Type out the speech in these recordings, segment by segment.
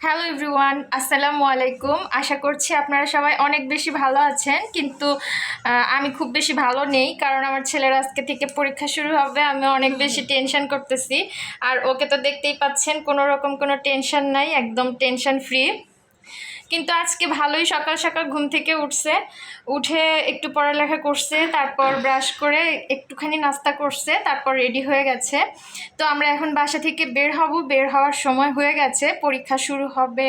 Hello everyone আসসালামু আলাইকুম আশা করছি আপনারা সবাই অনেক বেশি ভালো আছেন কিন্তু আমি খুব বেশি ভালো নেই কারণ আমার ছেলের আজকে থেকে পরীক্ষা শুরু হবে আমি অনেক বেশি টেনশন করতেছি। আর ওকে তো দেখতেই পাচ্ছেন কোনো রকম কোনো টেনশন নাই একদম টেনশন ফ্রি কিন্তু আজকে ভালোই সকাল সকাল ঘুম থেকে উঠছে। উঠে একটু পড়ালেখা করছে, তারপর ব্রাশ করে একটুখানি নাস্তা করছে, তারপর রেডি হয়ে গেছে। তো আমরা এখন বাসা থেকে বের হব, বের হওয়ার সময় হয়ে গেছে, পরীক্ষা শুরু হবে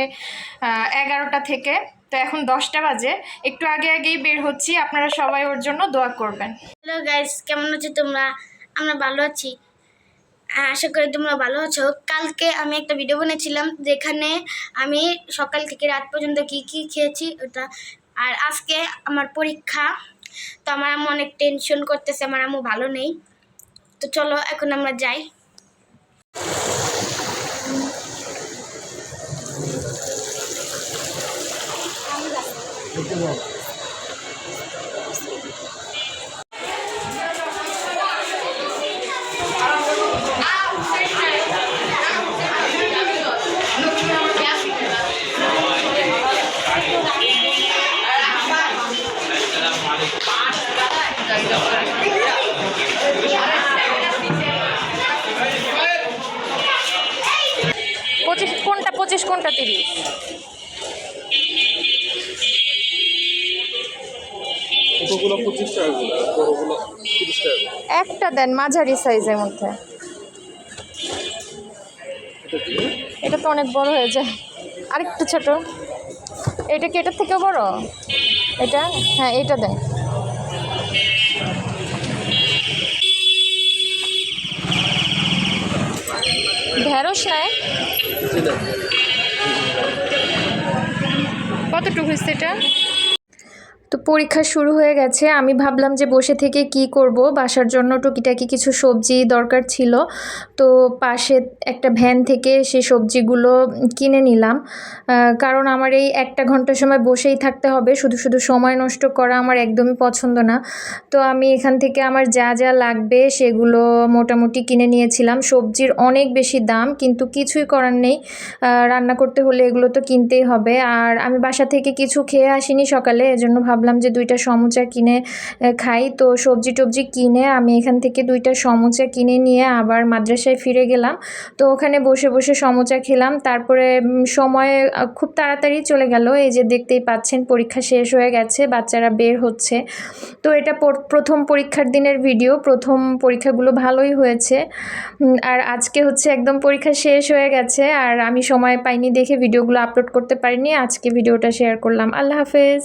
এগারোটা থেকে। তো এখন দশটা বাজে, একটু আগে আগেই বের হচ্ছি, আপনারা সবাই ওর জন্য দোয়া করবেন। হ্যালো গাইস কেমন আছো তোমরা? আমরা ভালো আছি। আশা করি তোমরা ভালো আছো। কালকে আমি একটা ভিডিও বানিয়েছিলাম যেখানে আমি সকাল থেকে রাত পর্যন্ত কি কি খেয়েছি ওটা, আর আজকে আমার পরীক্ষা। তো আমার আম্মু অনেক টেনশন করতেছে, আমার আম্মু ভালো নেই। তো চলো, এখন আমরা যাই। পঁচিশ কোনটা পঁচিশ কোনটা পঁচিশ বড়োগুলো তিরিশ একটা দেন মাঝারি সাইজের মধ্যে। এটা এটা তো অনেক বড় হয়ে যায়। আরেকটু ছোট। এটা কি এটার থেকেও বড়? এটা? হ্যাঁ এটা দেন। ঢেঁড়স নেয় কতটুকু হয়েছে এটা? তো পরীক্ষা শুরু হয়ে গেছে। আমি ভাবলাম যে বসে থেকে কি করব? বাসার জন্য টুকিটাকি কিছু সবজি দরকার ছিল। তো পাশে একটা ভ্যান থেকে সেই সবজিগুলো কিনে নিলাম। কারণ আমার এই একটা ঘণ্টা সময় বসেই থাকতে হবে। শুধু শুধু সময় নষ্ট করা আমার একদমই পছন্দ না। তো আমি এখান থেকে আমার যা যা লাগবে সেগুলো মোটামুটি কিনে নিয়েছিলাম। সবজির অনেক বেশি দাম, কিন্তু কিছুই করার নেই। রান্না করতে হলে এগুলো তো কিনতেই হবে। আর আমি বাসা থেকে কিছু খেয়ে আসিনি সকালে, এজন্য ভাবলাম যে দুইটা সমুচা কিনে খাই। তো সবজি টবজি কিনে আমি এখান থেকে দুইটা সমুচা কিনে নিয়ে আবার মাদ্রাসায় ফিরে গেলাম। তো ওখানে বসে বসে সমুচা খেলাম। তারপরে সময় খুব তাড়াতাড়ি চলে গেল। এই যে দেখতেই পাচ্ছেন, পরীক্ষা শেষ হয়ে গেছে, বাচ্চারা বের হচ্ছে। তো এটা প্রথম পরীক্ষার দিনের ভিডিও। প্রথম পরীক্ষাগুলো ভালোই হয়েছে। আর আজকে হচ্ছে একদম পরীক্ষা শেষ হয়ে গেছে। আর আমি সময় পাইনি দেখে ভিডিওগুলো আপলোড করতে পারিনি। আজকে ভিডিওটা শেয়ার করলাম। আল্লাহ হাফেজ।